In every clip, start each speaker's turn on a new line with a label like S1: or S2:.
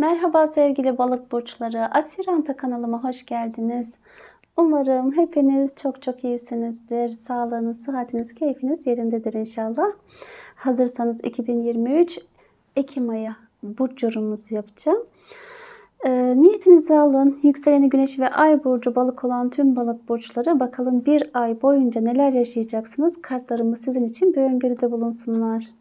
S1: Merhaba sevgili balık burçları. Asiranta kanalıma hoş geldiniz. Umarım hepiniz çok çok iyisinizdir. Sağlığınız, sıhhatiniz, keyfiniz yerindedir inşallah. Hazırsanız 2023 Ekim ayı burç yorumumuzu yapacağım. E, niyetinizi alın. Yükseleni güneş ve ay burcu balık olan tüm balık burçları bakalım bir ay boyunca neler yaşayacaksınız. Kartlarımız sizin için bir öngörüde bulunsunlar.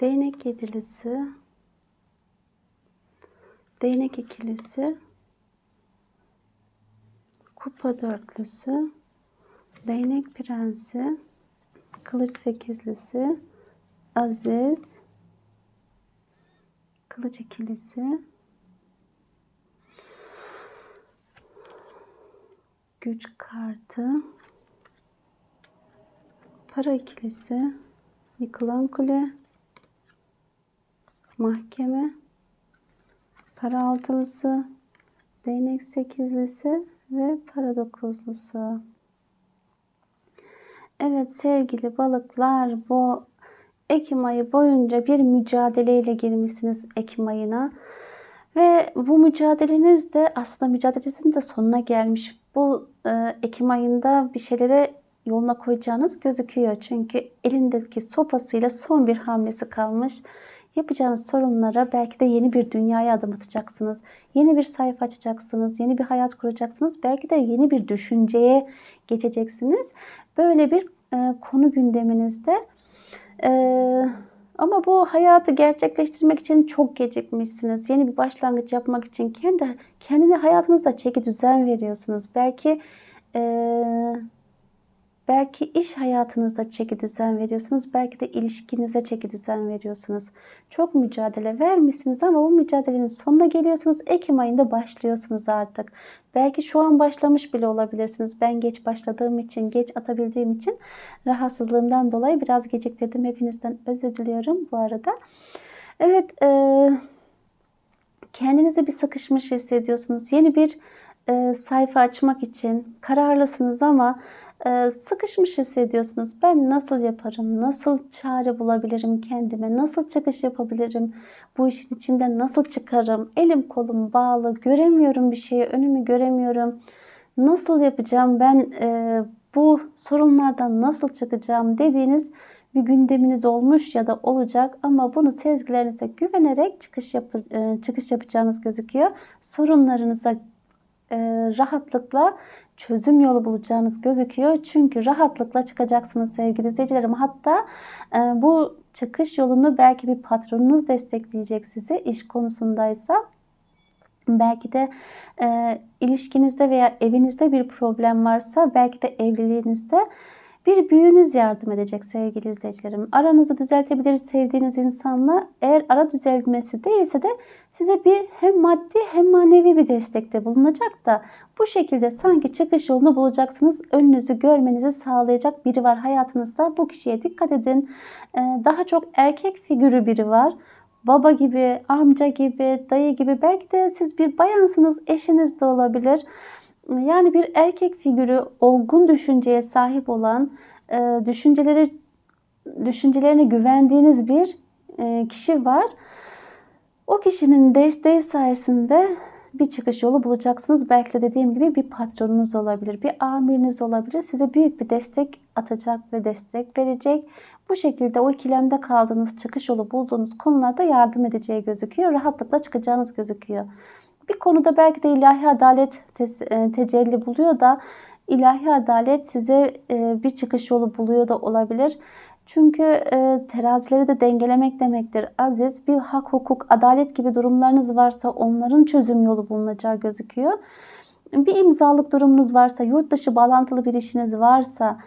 S1: Değnek yedilisi, değnek ikilisi, kupa dörtlüsü, değnek prensi, kılıç sekizlisi, aziz, kılıç ikilisi, güç kartı, para ikilisi, yıkılan kule, mahkeme, para altılısı, değnek sekizlisi ve para dokuzlusu. Evet sevgili balıklar bu Ekim ayı boyunca bir mücadeleyle girmişsiniz Ekim ayına. Ve bu mücadeleniz de aslında mücadelenizin de sonuna gelmiş. Bu e, Ekim ayında bir şeylere yoluna koyacağınız gözüküyor. Çünkü elindeki sopasıyla son bir hamlesi kalmış. Yapacağınız sorunlara belki de yeni bir dünyaya adım atacaksınız. Yeni bir sayfa açacaksınız. Yeni bir hayat kuracaksınız. Belki de yeni bir düşünceye geçeceksiniz. Böyle bir e, konu gündeminizde. E, ama bu hayatı gerçekleştirmek için çok gecikmişsiniz. Yeni bir başlangıç yapmak için kendi kendine hayatınızda çeki düzen veriyorsunuz. Belki eee Belki iş hayatınızda çeki düzen veriyorsunuz. Belki de ilişkinize çeki düzen veriyorsunuz. Çok mücadele vermişsiniz ama bu mücadelenin sonuna geliyorsunuz. Ekim ayında başlıyorsunuz artık. Belki şu an başlamış bile olabilirsiniz. Ben geç başladığım için, geç atabildiğim için rahatsızlığımdan dolayı biraz geciktirdim. Hepinizden özür diliyorum bu arada. Evet, e, kendinizi bir sıkışmış hissediyorsunuz. Yeni bir e, sayfa açmak için kararlısınız ama sıkışmış hissediyorsunuz. Ben nasıl yaparım? Nasıl çare bulabilirim kendime? Nasıl çıkış yapabilirim? Bu işin içinden nasıl çıkarım? Elim kolum bağlı. Göremiyorum bir şeyi. Önümü göremiyorum. Nasıl yapacağım? Ben bu sorunlardan nasıl çıkacağım dediğiniz bir gündeminiz olmuş ya da olacak ama bunu sezgilerinize güvenerek çıkış, yap çıkış yapacağınız gözüküyor. Sorunlarınıza rahatlıkla çözüm yolu bulacağınız gözüküyor. Çünkü rahatlıkla çıkacaksınız sevgili izleyicilerim. Hatta e, bu çıkış yolunu belki bir patronunuz destekleyecek sizi iş konusundaysa. Belki de e, ilişkinizde veya evinizde bir problem varsa belki de evliliğinizde bir büyüğünüz yardım edecek sevgili izleyicilerim. Aranızı düzeltebilir sevdiğiniz insanla. Eğer ara düzelmesi değilse de size bir hem maddi hem manevi bir destekte bulunacak da bu şekilde sanki çıkış yolunu bulacaksınız. Önünüzü görmenizi sağlayacak biri var hayatınızda. Bu kişiye dikkat edin. Ee, daha çok erkek figürü biri var baba gibi, amca gibi, dayı gibi belki de siz bir bayansınız, eşiniz de olabilir. Yani bir erkek figürü olgun düşünceye sahip olan, e, düşünceleri düşüncelerine güvendiğiniz bir e, kişi var. O kişinin desteği sayesinde bir çıkış yolu bulacaksınız. Belki de dediğim gibi bir patronunuz olabilir, bir amiriniz olabilir. Size büyük bir destek atacak ve destek verecek. Bu şekilde o ikilemde kaldığınız, çıkış yolu bulduğunuz konularda yardım edeceği gözüküyor. Rahatlıkla çıkacağınız gözüküyor. Bir konuda belki de ilahi adalet e, tecelli buluyor da ilahi adalet size e, bir çıkış yolu buluyor da olabilir. Çünkü e, terazileri de dengelemek demektir. Aziz bir hak, hukuk, adalet gibi durumlarınız varsa onların çözüm yolu bulunacağı gözüküyor. Bir imzalık durumunuz varsa, yurt dışı bağlantılı bir işiniz varsa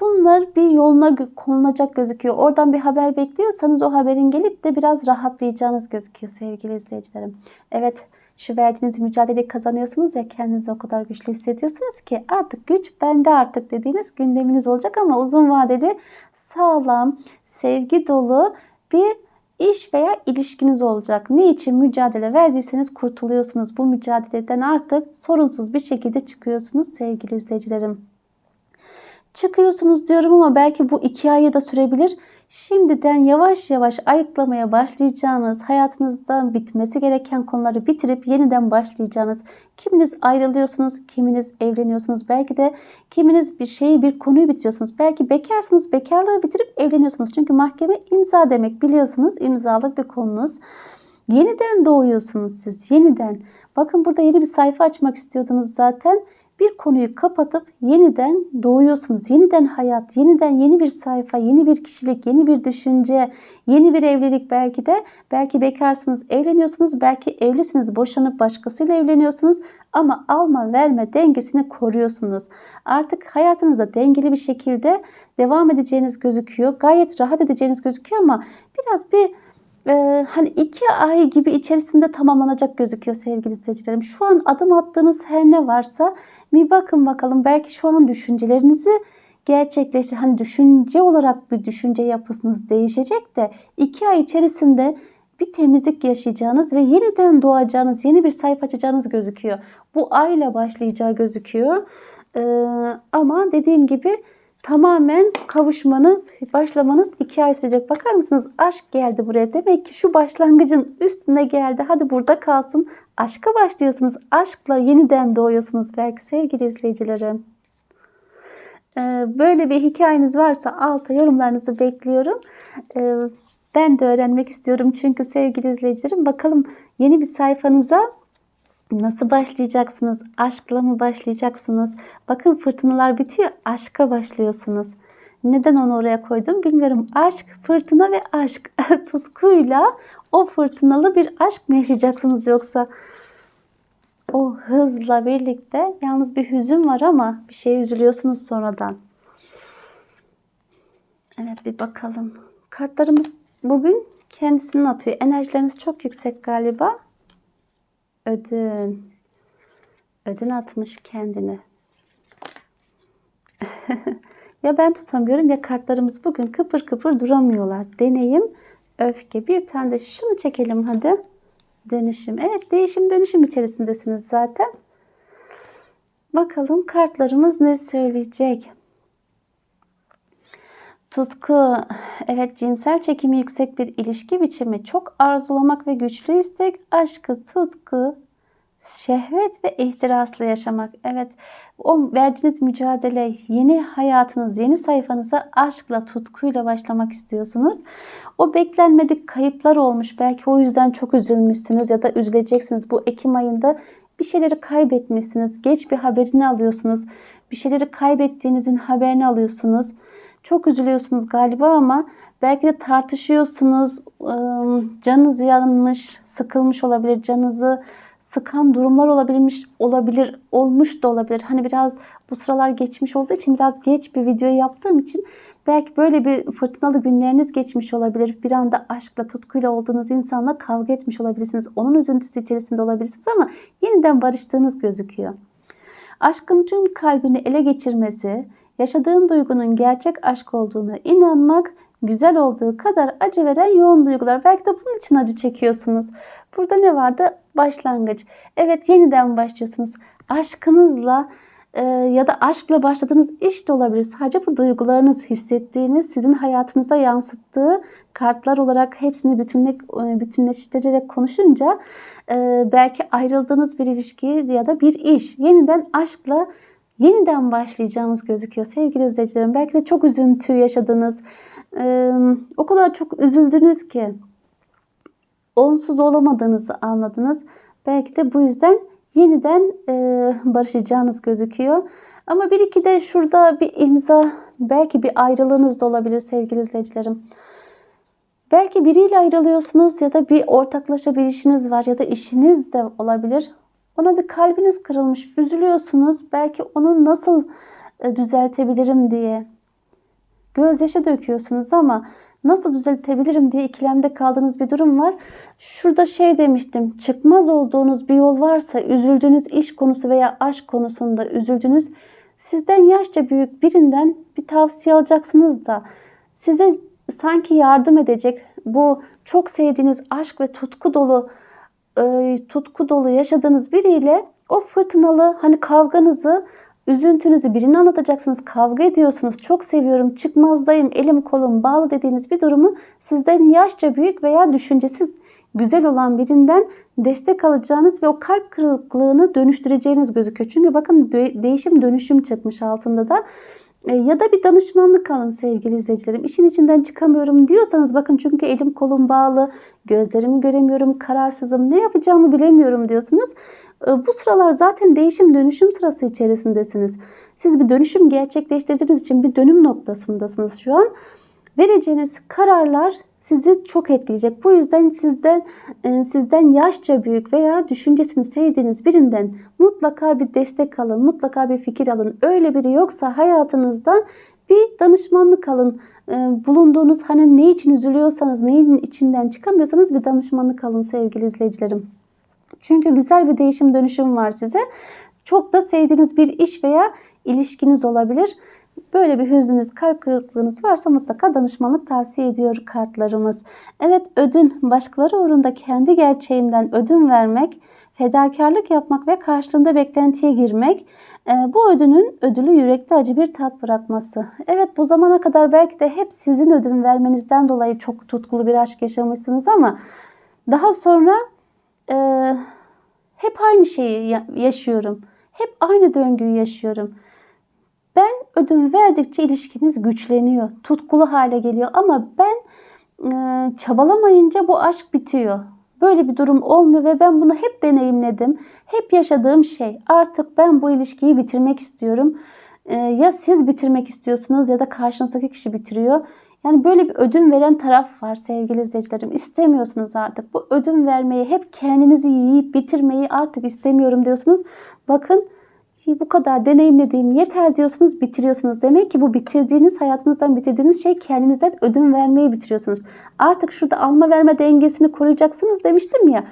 S1: bunlar bir yoluna konulacak gözüküyor. Oradan bir haber bekliyorsanız o haberin gelip de biraz rahatlayacağınız gözüküyor sevgili izleyicilerim. Evet şu verdiğiniz mücadeleyi kazanıyorsunuz ya kendinizi o kadar güçlü hissediyorsunuz ki artık güç bende artık dediğiniz gündeminiz olacak ama uzun vadeli sağlam, sevgi dolu bir iş veya ilişkiniz olacak. Ne için mücadele verdiyseniz kurtuluyorsunuz. Bu mücadeleden artık sorunsuz bir şekilde çıkıyorsunuz sevgili izleyicilerim. Çıkıyorsunuz diyorum ama belki bu iki ayı da sürebilir şimdiden yavaş yavaş ayıklamaya başlayacağınız, hayatınızdan bitmesi gereken konuları bitirip yeniden başlayacağınız, kiminiz ayrılıyorsunuz, kiminiz evleniyorsunuz, belki de kiminiz bir şeyi, bir konuyu bitiriyorsunuz. Belki bekarsınız, bekarlığı bitirip evleniyorsunuz. Çünkü mahkeme imza demek biliyorsunuz, imzalık bir konunuz. Yeniden doğuyorsunuz siz, yeniden. Bakın burada yeni bir sayfa açmak istiyordunuz zaten bir konuyu kapatıp yeniden doğuyorsunuz. Yeniden hayat, yeniden yeni bir sayfa, yeni bir kişilik, yeni bir düşünce, yeni bir evlilik belki de. Belki bekarsınız, evleniyorsunuz. Belki evlisiniz, boşanıp başkasıyla evleniyorsunuz. Ama alma verme dengesini koruyorsunuz. Artık hayatınıza dengeli bir şekilde devam edeceğiniz gözüküyor. Gayet rahat edeceğiniz gözüküyor ama biraz bir e, hani iki ay gibi içerisinde tamamlanacak gözüküyor sevgili izleyicilerim. Şu an adım attığınız her ne varsa bir bakın bakalım belki şu an düşüncelerinizi gerçekleşti. Hani düşünce olarak bir düşünce yapısınız değişecek de iki ay içerisinde bir temizlik yaşayacağınız ve yeniden doğacağınız, yeni bir sayfa açacağınız gözüküyor. Bu ayla başlayacağı gözüküyor. Ee, ama dediğim gibi tamamen kavuşmanız, başlamanız iki ay sürecek. Bakar mısınız? Aşk geldi buraya. Demek ki şu başlangıcın üstüne geldi. Hadi burada kalsın. Aşka başlıyorsunuz. Aşkla yeniden doğuyorsunuz belki sevgili izleyicilerim. Ee, böyle bir hikayeniz varsa alta yorumlarınızı bekliyorum. Ee, ben de öğrenmek istiyorum çünkü sevgili izleyicilerim bakalım yeni bir sayfanıza Nasıl başlayacaksınız? Aşkla mı başlayacaksınız? Bakın fırtınalar bitiyor. Aşka başlıyorsunuz. Neden onu oraya koydum bilmiyorum. Aşk, fırtına ve aşk. Tutkuyla o fırtınalı bir aşk mı yaşayacaksınız yoksa? O hızla birlikte yalnız bir hüzün var ama bir şeye üzülüyorsunuz sonradan. Evet bir bakalım. Kartlarımız bugün kendisini atıyor. Enerjileriniz çok yüksek galiba ödün. Ödün atmış kendini. ya ben tutamıyorum ya kartlarımız bugün kıpır kıpır duramıyorlar. Deneyim, öfke. Bir tane de şunu çekelim hadi. Dönüşüm. Evet değişim dönüşüm içerisindesiniz zaten. Bakalım kartlarımız ne söyleyecek? Tutku, evet cinsel çekimi yüksek bir ilişki biçimi, çok arzulamak ve güçlü istek, aşkı, tutku, şehvet ve ihtirasla yaşamak. Evet, o verdiğiniz mücadele, yeni hayatınız, yeni sayfanıza aşkla, tutkuyla başlamak istiyorsunuz. O beklenmedik kayıplar olmuş. Belki o yüzden çok üzülmüşsünüz ya da üzüleceksiniz. Bu Ekim ayında bir şeyleri kaybetmişsiniz. Geç bir haberini alıyorsunuz. Bir şeyleri kaybettiğinizin haberini alıyorsunuz. Çok üzülüyorsunuz galiba ama belki de tartışıyorsunuz. Canınız yanmış, sıkılmış olabilir. Canınızı sıkan durumlar olabilmiş olabilir, olmuş da olabilir. Hani biraz bu sıralar geçmiş olduğu için biraz geç bir video yaptığım için belki böyle bir fırtınalı günleriniz geçmiş olabilir. Bir anda aşkla, tutkuyla olduğunuz insanla kavga etmiş olabilirsiniz. Onun üzüntüsü içerisinde olabilirsiniz ama yeniden barıştığınız gözüküyor. Aşkın tüm kalbini ele geçirmesi, yaşadığın duygunun gerçek aşk olduğunu inanmak güzel olduğu kadar acı veren yoğun duygular. Belki de bunun için acı çekiyorsunuz. Burada ne vardı? Başlangıç. Evet yeniden başlıyorsunuz. Aşkınızla e, ya da aşkla başladığınız iş de olabilir. Sadece bu duygularınız, hissettiğiniz, sizin hayatınıza yansıttığı kartlar olarak hepsini bütünle, bütünleştirerek konuşunca e, belki ayrıldığınız bir ilişki ya da bir iş yeniden aşkla yeniden başlayacağınız gözüküyor sevgili izleyicilerim. Belki de çok üzüntü yaşadınız. E, o kadar çok üzüldünüz ki onsuz olamadığınızı anladınız. Belki de bu yüzden yeniden e, barışacağınız gözüküyor. Ama bir iki de şurada bir imza, belki bir ayrılığınız da olabilir sevgili izleyicilerim. Belki biriyle ayrılıyorsunuz ya da bir ortaklaşa bir işiniz var ya da işiniz de olabilir. Ona bir kalbiniz kırılmış, üzülüyorsunuz. Belki onu nasıl e, düzeltebilirim diye gözyaşı döküyorsunuz ama nasıl düzeltebilirim diye ikilemde kaldığınız bir durum var. Şurada şey demiştim. Çıkmaz olduğunuz bir yol varsa üzüldüğünüz iş konusu veya aşk konusunda üzüldüğünüz sizden yaşça büyük birinden bir tavsiye alacaksınız da size sanki yardım edecek bu çok sevdiğiniz aşk ve tutku dolu e, tutku dolu yaşadığınız biriyle o fırtınalı hani kavganızı Üzüntünüzü birine anlatacaksınız, kavga ediyorsunuz, çok seviyorum, çıkmazdayım, elim kolum bağlı dediğiniz bir durumu sizden yaşça büyük veya düşüncesi güzel olan birinden destek alacağınız ve o kalp kırıklığını dönüştüreceğiniz gözüküyor. Çünkü bakın değişim dönüşüm çıkmış altında da. E, ya da bir danışmanlık alın sevgili izleyicilerim. İşin içinden çıkamıyorum diyorsanız bakın çünkü elim kolum bağlı, gözlerimi göremiyorum, kararsızım, ne yapacağımı bilemiyorum diyorsunuz. E, bu sıralar zaten değişim dönüşüm sırası içerisindesiniz. Siz bir dönüşüm gerçekleştirdiğiniz için bir dönüm noktasındasınız şu an. Vereceğiniz kararlar sizi çok etkileyecek. Bu yüzden sizden e, sizden yaşça büyük veya düşüncesini sevdiğiniz birinden mutlaka bir destek alın, mutlaka bir fikir alın. Öyle biri yoksa hayatınızda bir danışmanlık alın. E, bulunduğunuz hani ne için üzülüyorsanız, neyin içinden çıkamıyorsanız bir danışmanlık alın sevgili izleyicilerim. Çünkü güzel bir değişim dönüşüm var size. Çok da sevdiğiniz bir iş veya ilişkiniz olabilir. Böyle bir hüznünüz, kalp kırıklığınız varsa mutlaka danışmanlık tavsiye ediyor kartlarımız. Evet ödün, başkaları uğrunda kendi gerçeğinden ödün vermek, fedakarlık yapmak ve karşılığında beklentiye girmek. E, bu ödünün ödülü yürekte acı bir tat bırakması. Evet bu zamana kadar belki de hep sizin ödün vermenizden dolayı çok tutkulu bir aşk yaşamışsınız ama daha sonra e, hep aynı şeyi yaşıyorum. Hep aynı döngüyü yaşıyorum. Ödün verdikçe ilişkimiz güçleniyor, tutkulu hale geliyor ama ben e, çabalamayınca bu aşk bitiyor. Böyle bir durum olmuyor ve ben bunu hep deneyimledim. Hep yaşadığım şey. Artık ben bu ilişkiyi bitirmek istiyorum. E, ya siz bitirmek istiyorsunuz ya da karşınızdaki kişi bitiriyor. Yani böyle bir ödün veren taraf var sevgili izleyicilerim. İstemiyorsunuz artık. Bu ödün vermeyi, hep kendinizi yiyip bitirmeyi artık istemiyorum diyorsunuz. Bakın bu kadar deneyimlediğim yeter diyorsunuz bitiriyorsunuz. Demek ki bu bitirdiğiniz hayatınızdan bitirdiğiniz şey kendinizden ödün vermeyi bitiriyorsunuz. Artık şurada alma verme dengesini koruyacaksınız demiştim ya.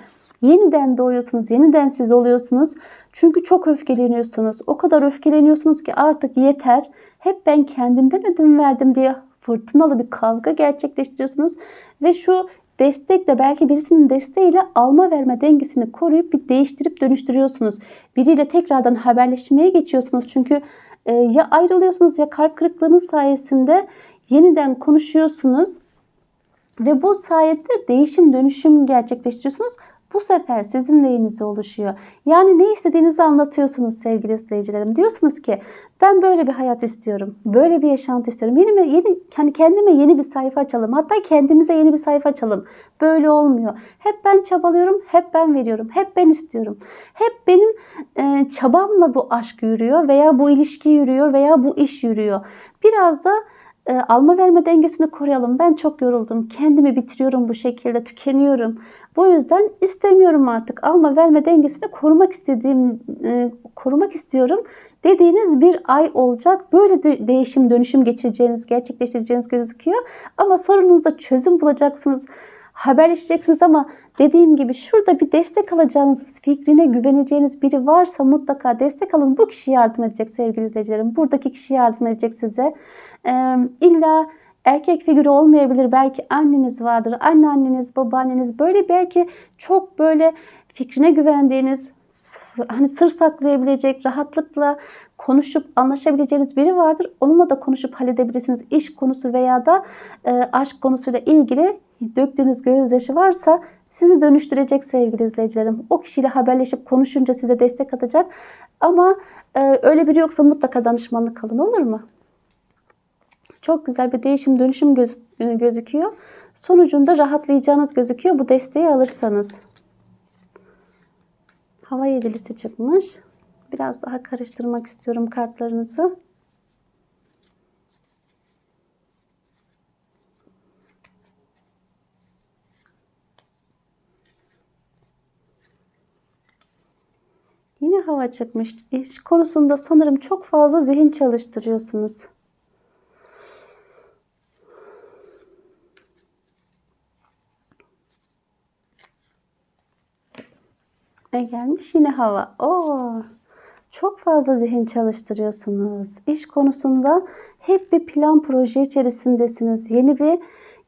S1: Yeniden doğuyorsunuz, yeniden siz oluyorsunuz. Çünkü çok öfkeleniyorsunuz. O kadar öfkeleniyorsunuz ki artık yeter. Hep ben kendimden ödün verdim diye fırtınalı bir kavga gerçekleştiriyorsunuz. Ve şu destekle belki birisinin desteğiyle alma verme dengesini koruyup bir değiştirip dönüştürüyorsunuz. Biriyle tekrardan haberleşmeye geçiyorsunuz. Çünkü e, ya ayrılıyorsunuz ya kalp kırıklığının sayesinde yeniden konuşuyorsunuz. Ve bu sayede değişim dönüşüm gerçekleştiriyorsunuz bu sefer sizin lehinize oluşuyor. Yani ne istediğinizi anlatıyorsunuz sevgili izleyicilerim. Diyorsunuz ki ben böyle bir hayat istiyorum. Böyle bir yaşantı istiyorum. Yeni, yeni hani kendime yeni bir sayfa açalım. Hatta kendimize yeni bir sayfa açalım. Böyle olmuyor. Hep ben çabalıyorum, hep ben veriyorum. Hep ben istiyorum. Hep benim e, çabamla bu aşk yürüyor veya bu ilişki yürüyor veya bu iş yürüyor. Biraz da e, alma verme dengesini koruyalım. Ben çok yoruldum. Kendimi bitiriyorum bu şekilde, tükeniyorum. Bu yüzden istemiyorum artık. Alma verme dengesini korumak istediğim, e, korumak istiyorum dediğiniz bir ay olacak. Böyle de değişim, dönüşüm geçireceğiniz, gerçekleştireceğiniz gözüküyor. Ama sorununuzda çözüm bulacaksınız haberleşeceksiniz ama dediğim gibi şurada bir destek alacağınız, fikrine güveneceğiniz biri varsa mutlaka destek alın. Bu kişi yardım edecek sevgili izleyicilerim. Buradaki kişi yardım edecek size. Ee, illa erkek figürü olmayabilir. Belki anneniz vardır. Anneanneniz, babaanneniz böyle belki çok böyle fikrine güvendiğiniz, hani sır saklayabilecek, rahatlıkla konuşup anlaşabileceğiniz biri vardır. Onunla da konuşup halledebilirsiniz. İş konusu veya da e, aşk konusuyla ilgili döktüğünüz gözyaşı varsa sizi dönüştürecek sevgili izleyicilerim. O kişiyle haberleşip konuşunca size destek atacak. Ama e, öyle biri yoksa mutlaka danışmanlık alın olur mu? Çok güzel bir değişim dönüşüm göz, e, gözüküyor. Sonucunda rahatlayacağınız gözüküyor bu desteği alırsanız. Hava yedilisi çıkmış. Biraz daha karıştırmak istiyorum kartlarınızı. Yine hava çıkmış. İş konusunda sanırım çok fazla zihin çalıştırıyorsunuz. Ne gelmiş? Yine hava. Oo, çok fazla zihin çalıştırıyorsunuz. İş konusunda hep bir plan proje içerisindesiniz. Yeni bir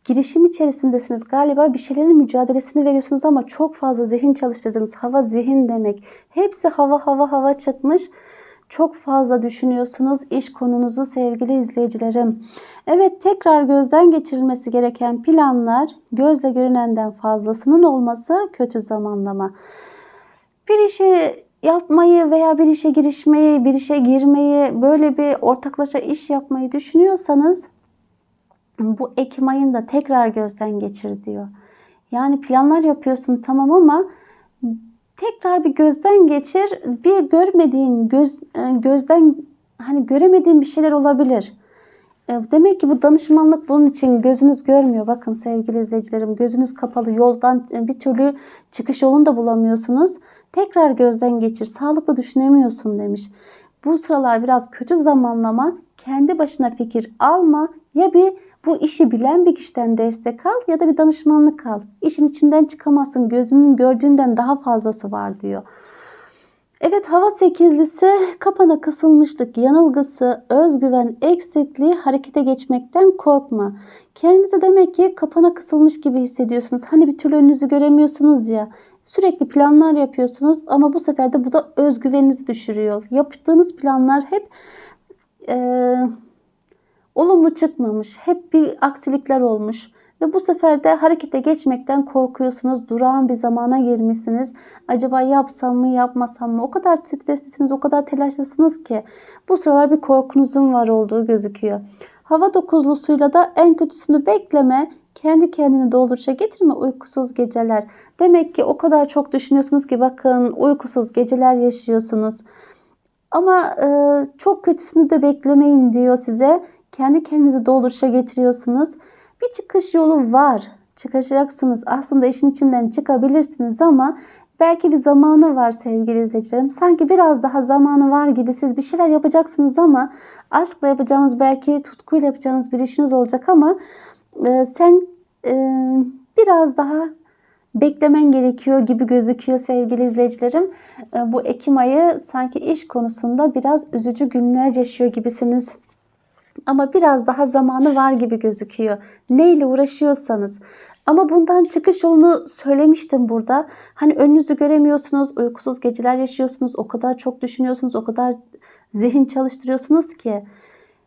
S1: girişim içerisindesiniz. Galiba bir şeylerin mücadelesini veriyorsunuz ama çok fazla zihin çalıştırdınız. Hava zihin demek. Hepsi hava hava hava çıkmış. Çok fazla düşünüyorsunuz iş konunuzu sevgili izleyicilerim. Evet tekrar gözden geçirilmesi gereken planlar gözle görünenden fazlasının olması kötü zamanlama. Bir işi yapmayı veya bir işe girişmeyi, bir işe girmeyi, böyle bir ortaklaşa iş yapmayı düşünüyorsanız bu Ekim ayında tekrar gözden geçir diyor. Yani planlar yapıyorsun tamam ama tekrar bir gözden geçir. Bir görmediğin, göz, gözden hani göremediğin bir şeyler olabilir. E, Demek ki bu danışmanlık bunun için gözünüz görmüyor. Bakın sevgili izleyicilerim gözünüz kapalı yoldan bir türlü çıkış yolunu da bulamıyorsunuz. Tekrar gözden geçir. Sağlıklı düşünemiyorsun demiş. Bu sıralar biraz kötü zamanlama. Kendi başına fikir alma. Ya bir bu işi bilen bir kişiden destek al ya da bir danışmanlık al. İşin içinden çıkamazsın. Gözünün gördüğünden daha fazlası var diyor. Evet hava sekizlisi kapana kısılmışlık yanılgısı, özgüven eksikliği harekete geçmekten korkma. Kendinizi demek ki kapana kısılmış gibi hissediyorsunuz. Hani bir türlü önünüzü göremiyorsunuz ya. Sürekli planlar yapıyorsunuz ama bu sefer de bu da özgüveninizi düşürüyor. Yaptığınız planlar hep e, olumlu çıkmamış. Hep bir aksilikler olmuş. Ve bu sefer de harekete geçmekten korkuyorsunuz. Durağan bir zamana girmişsiniz. Acaba yapsam mı yapmasam mı? O kadar streslisiniz, o kadar telaşlısınız ki. Bu sıralar bir korkunuzun var olduğu gözüküyor. Hava dokuzlusuyla da en kötüsünü bekleme. Kendi kendini dolduruşa getirme uykusuz geceler. Demek ki o kadar çok düşünüyorsunuz ki bakın uykusuz geceler yaşıyorsunuz. Ama e, çok kötüsünü de beklemeyin diyor size. Kendi kendinizi dolduruşa getiriyorsunuz. Bir çıkış yolu var. Çıkacaksınız. Aslında işin içinden çıkabilirsiniz ama belki bir zamanı var sevgili izleyicilerim. Sanki biraz daha zamanı var gibi siz bir şeyler yapacaksınız ama aşkla yapacağınız belki tutkuyla yapacağınız bir işiniz olacak ama e, sen e, biraz daha beklemen gerekiyor gibi gözüküyor sevgili izleyicilerim. E, bu Ekim ayı sanki iş konusunda biraz üzücü günler yaşıyor gibisiniz. Ama biraz daha zamanı var gibi gözüküyor. Neyle uğraşıyorsanız. Ama bundan çıkış yolunu söylemiştim burada. Hani önünüzü göremiyorsunuz, uykusuz geceler yaşıyorsunuz, o kadar çok düşünüyorsunuz, o kadar zihin çalıştırıyorsunuz ki.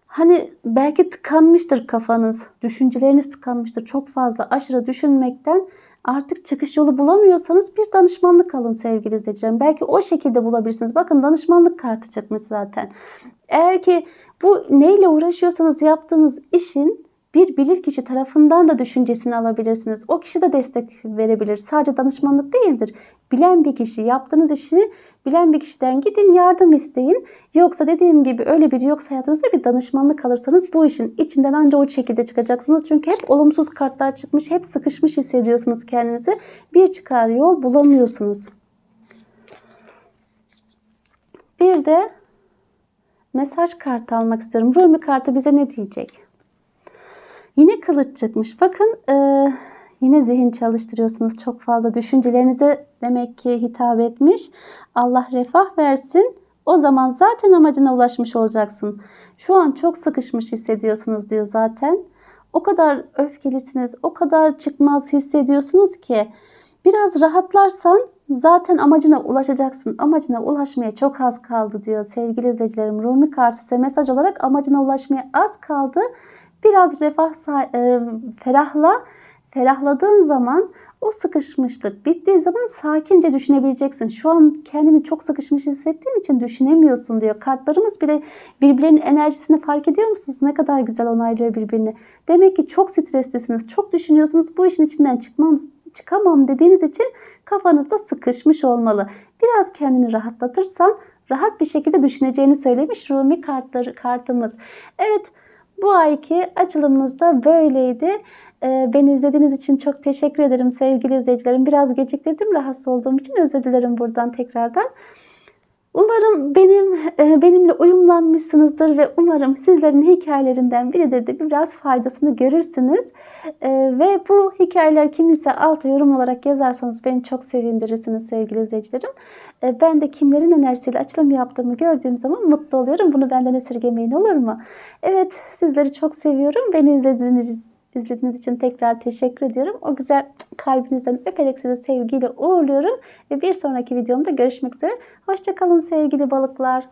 S1: Hani belki tıkanmıştır kafanız, düşünceleriniz tıkanmıştır. Çok fazla aşırı düşünmekten artık çıkış yolu bulamıyorsanız bir danışmanlık alın sevgili izleyicilerim. Belki o şekilde bulabilirsiniz. Bakın danışmanlık kartı çıkmış zaten. Eğer ki bu neyle uğraşıyorsanız yaptığınız işin bir bilirkişi tarafından da düşüncesini alabilirsiniz. O kişi de destek verebilir. Sadece danışmanlık değildir. Bilen bir kişi, yaptığınız işi bilen bir kişiden gidin yardım isteyin. Yoksa dediğim gibi öyle biri yoksa hayatınızda bir danışmanlık alırsanız bu işin içinden ancak o şekilde çıkacaksınız. Çünkü hep olumsuz kartlar çıkmış, hep sıkışmış hissediyorsunuz kendinizi. Bir çıkar yol bulamıyorsunuz. Bir de mesaj kartı almak istiyorum. Rumi kartı bize ne diyecek? Yine kılıç çıkmış. Bakın e, yine zihin çalıştırıyorsunuz. Çok fazla düşüncelerinize demek ki hitap etmiş. Allah refah versin. O zaman zaten amacına ulaşmış olacaksın. Şu an çok sıkışmış hissediyorsunuz diyor zaten. O kadar öfkelisiniz, o kadar çıkmaz hissediyorsunuz ki Biraz rahatlarsan zaten amacına ulaşacaksın. Amacına ulaşmaya çok az kaldı diyor sevgili izleyicilerim. Rumi kartı size mesaj olarak amacına ulaşmaya az kaldı. Biraz refah e, ferahla. Ferahladığın zaman o sıkışmışlık bittiği zaman sakince düşünebileceksin. Şu an kendini çok sıkışmış hissettiğin için düşünemiyorsun diyor. Kartlarımız bile birbirlerinin enerjisini fark ediyor musunuz? Ne kadar güzel onaylıyor birbirini. Demek ki çok streslisiniz, çok düşünüyorsunuz. Bu işin içinden çıkmam, çıkamam dediğiniz için kafanızda sıkışmış olmalı. Biraz kendini rahatlatırsan rahat bir şekilde düşüneceğini söylemiş Rumi kartları, kartımız. Evet bu ayki açılımımız da böyleydi. Ee, Beni izlediğiniz için çok teşekkür ederim sevgili izleyicilerim. Biraz geciktirdim rahatsız olduğum için özür dilerim buradan tekrardan. Umarım benim e, benimle uyumlanmışsınızdır ve umarım sizlerin hikayelerinden biridir de biraz faydasını görürsünüz. E, Ve bu hikayeler kiminse alta yorum olarak yazarsanız beni çok sevindirirsiniz sevgili izleyicilerim. E, Ben de kimlerin enerjisiyle açılım yaptığımı gördüğüm zaman mutlu oluyorum. Bunu benden esirgemeyin olur mu? Evet sizleri çok seviyorum. Beni izlediğiniz İzlediğiniz için tekrar teşekkür ediyorum. O güzel kalbinizden öperek sizi sevgiyle uğurluyorum. Ve bir sonraki videomda görüşmek üzere. Hoşçakalın sevgili balıklar.